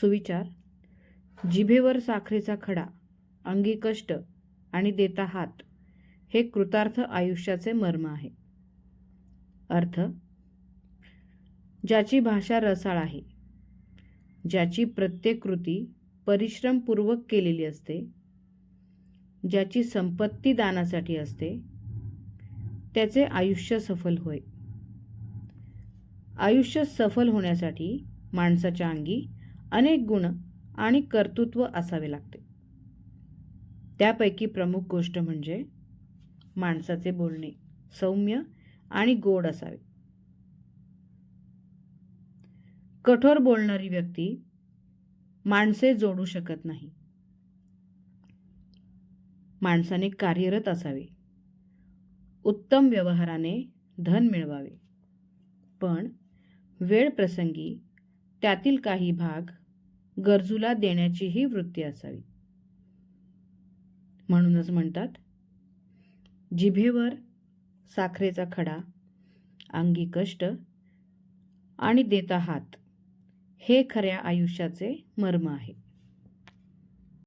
सुविचार. जिभेवर साखरेचा खडा अंगी कष्ट आणि देता हात हे कृतार्थ आयुष्याचे मर्म आहे. अर्थ ज्याची भाषा रसाळ आहे ज्याची प्रत्येक कृती परिश्रमपूर्वक केलेली असते ज्याची संपत्ती दानासाठी असते त्याचे आयुष्य सफल होय. आयुष्य सफल होण्यासाठी माणसाच्या अंगी अनेक गुण आणि कर्तृत्व असावे लागते. त्यापैकी प्रमुख गोष्ट म्हणजे माणसाचे बोलणे सौम्य आणि गोड असावे. कठोर बोलणारी व्यक्ती माणसे जोडू शकत नाही. माणसाने कार्यरत असावे. उत्तम व्यवहाराने धन मिळवावे. पण वेळ प्रसंगी त्यातील काही भाग गरजूला देण्याचीही वृत्ती असावी. म्हणूनच म्हणतात जिभेवर साखरेचा खडा अंगी कष्ट आणि देता हात हे खऱ्या आयुष्याचे मर्म आहे